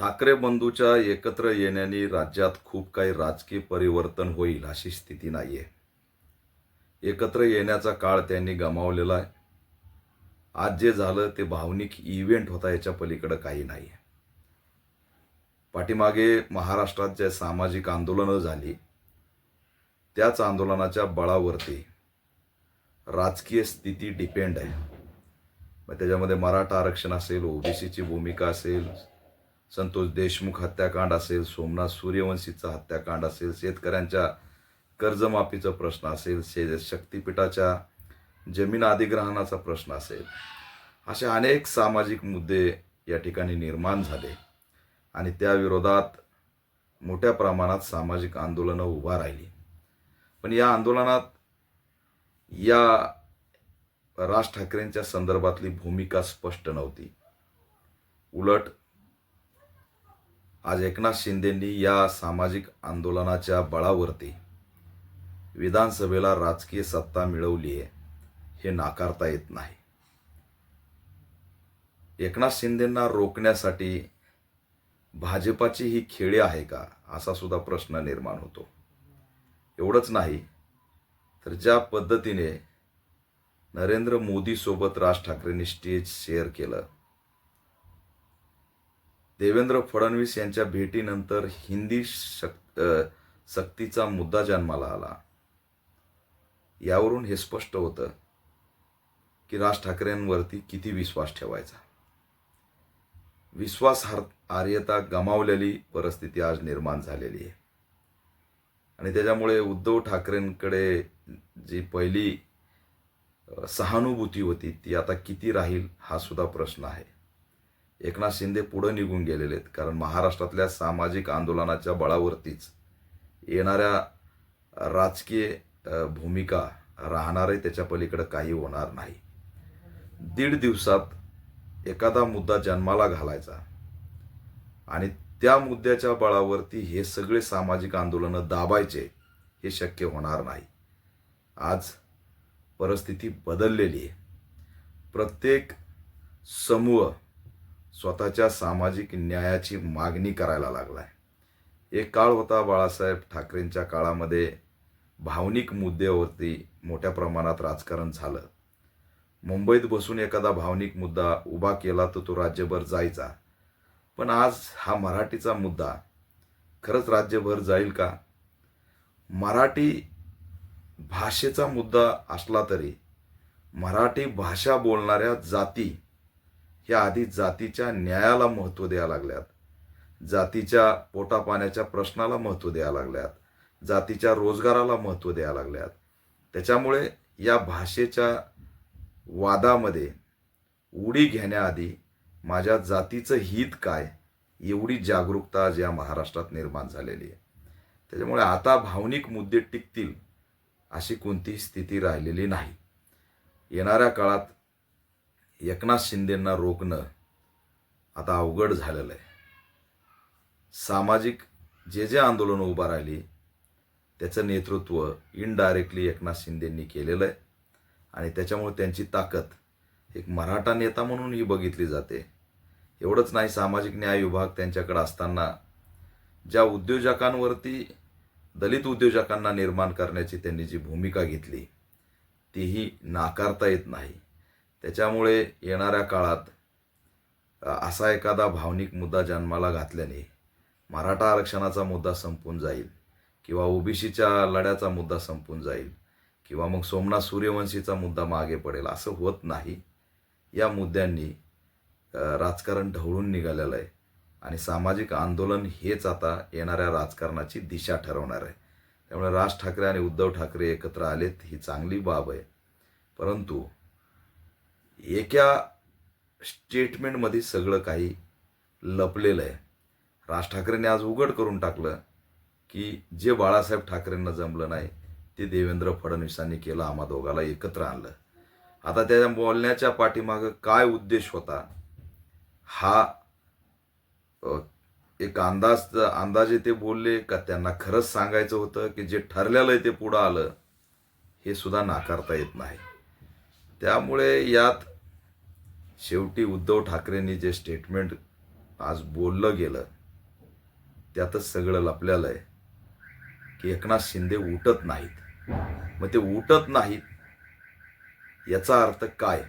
ठाकरे बंधूच्या एकत्र येण्याने राज्यात खूप काही राजकीय परिवर्तन होईल अशी स्थिती नाही आहे एकत्र येण्याचा काळ त्यांनी गमावलेला आहे. आज जे झालं ते भावनिक इव्हेंट होता याच्या पलीकडं काही नाही आहे पाठीमागे महाराष्ट्रात जे सामाजिक आंदोलनं झाली त्याच आंदोलनाच्या बळावरती राजकीय स्थिती डिपेंड आहे. मग त्याच्यामध्ये मराठा आरक्षण असेल ओबीसीची भूमिका असेल संतोष देशमुख हत्याकांड असेल सोमनाथ सूर्यवंशीचा हत्याकांड असेल शेतकऱ्यांच्या कर्जमाफीचा प्रश्न असेल शे शक्तिपीठाच्या जमीन अधिग्रहणाचा प्रश्न असेल असे अनेक सामाजिक मुद्दे या ठिकाणी निर्माण झाले. आणि त्याविरोधात मोठ्या प्रमाणात सामाजिक आंदोलनं उभा राहिली. पण या आंदोलनात या राज ठाकरेंच्या संदर्भातली भूमिका स्पष्ट नव्हती. उलट आज एकनाथ शिंदेंनी या सामाजिक आंदोलनाच्या बळावरती विधानसभेला राजकीय सत्ता मिळवली आहे हे नाकारता येत नाही. एकनाथ शिंदेंना रोखण्यासाठी भाजपाची ही खेळी आहे का असा सुद्धा प्रश्न निर्माण होतो. एवढंच नाही तर ज्या पद्धतीने नरेंद्र मोदीसोबत राज ठाकरेंनी स्टेज शेअर केलं देवेंद्र फडणवीस यांच्या भेटीनंतर हिंदी शक सक्तीचा मुद्दा जन्माला आला. यावरून हे स्पष्ट होतं की राज ठाकरेंवरती किती विश्वास ठेवायचा. विश्वासार्ह आर्यता गमावलेली परिस्थिती आज निर्माण झालेली आहे. आणि त्याच्यामुळे उद्धव ठाकरेंकडे जी पहिली सहानुभूती होती ती आता किती राहील हा सुद्धा प्रश्न आहे. एकनाथ शिंदे पुढं निघून गेलेले आहेत. कारण महाराष्ट्रातल्या सामाजिक आंदोलनाच्या बळावरतीच येणाऱ्या राजकीय भूमिका राहणारे त्याच्या पलीकडं काही होणार नाही. दीड दिवसात एखादा मुद्दा जन्माला घालायचा आणि त्या मुद्द्याच्या बळावरती हे सगळे सामाजिक आंदोलनं दाबायचे हे शक्य होणार नाही. आज परिस्थिती बदललेली आहे. प्रत्येक समूह स्वतःच्या सामाजिक न्यायाची मागणी करायला लागला आहे एक काळ होता बाळासाहेब ठाकरेंच्या काळामध्ये भावनिक मुद्द्यावरती मोठ्या प्रमाणात राजकारण झालं. मुंबईत बसून एखादा भावनिक मुद्दा उभा केला तर तो राज्यभर जायचा. पण आज हा मराठीचा मुद्दा खरंच राज्यभर जाईल का? मराठी भाषेचा मुद्दा असला तरी मराठी भाषा बोलणाऱ्या जाती ह्या आधी जातीच्या न्यायाला महत्त्व द्यायला लागल्यात. जातीच्या पोटापाण्याच्या प्रश्नाला महत्त्व द्यायला लागल्यात. जातीच्या रोजगाराला महत्त्व द्यायला लागल्यात. त्याच्यामुळे या भाषेच्या वादामध्ये उडी घेण्याआधी माझ्या जातीचं हित काय एवढी जागरूकता आज या महाराष्ट्रात निर्माण झालेली आहे. त्याच्यामुळे आता भावनिक मुद्दे टिकतील अशी कोणतीही स्थिती राहिलेली नाही. येणाऱ्या काळात एकनाथ शिंदेंना रोखणं आता अवघड झालेलं आहे. सामाजिक जे जे आंदोलनं उभा राहिली त्याचं नेतृत्व इनडायरेक्टली एकनाथ शिंदेंनी केलेलं आहे. आणि त्याच्यामुळे त्यांची ताकद एक मराठा नेता म्हणून ही बघितली जाते. एवढंच नाही सामाजिक न्याय विभाग त्यांच्याकडे असताना ज्या उद्योजकांवरती दलित उद्योजकांना निर्माण करण्याची त्यांनी जी भूमिका घेतली तीही नाकारता येत नाही. त्याच्यामुळे येणाऱ्या काळात असा एखादा भावनिक मुद्दा जन्माला घातल्याने मराठा आरक्षणाचा मुद्दा संपून जाईल किंवा ओबीसीच्या लढ्याचा मुद्दा संपून जाईल किंवा मग सोमनाथ सूर्यवंशीचा मुद्दा मागे पडेल असं होत नाही. या मुद्द्यांनी राजकारण ढवळून निघालेलं आहे आणि सामाजिक आंदोलन हेच आता येणाऱ्या राजकारणाची दिशा ठरवणार आहे. त्यामुळे राज ठाकरे आणि उद्धव ठाकरे एकत्र आलेत ही चांगली बाब आहे. परंतु एका स्टेटमेंटमध्ये सगळं काही लपलेलं आहे. राज ठाकरेंनी आज उघड करून टाकलं की जे बाळासाहेब ठाकरेंना जमलं नाही ते देवेंद्र फडणवीसांनी केलं आम्हा दोघाला एकत्र आणलं. आता त्या बोलण्याच्या पाठीमागं काय उद्देश होता? हा एक अंदाज अंदाजे ते बोलले का त्यांना खरंच सांगायचं होतं की जे ठरलेलं आहे ते पुढं आलं हे सुद्धा नाकारता येत नाही. त्यामुळे यात शेवटी उद्धव ठाकरेंनी जे स्टेटमेंट आज बोललं गेलं त्यातच सगळं लपलेलं आहे की एकनाथ शिंदे उठत नाहीत. मग ते उठत नाहीत याचा अर्थ काय?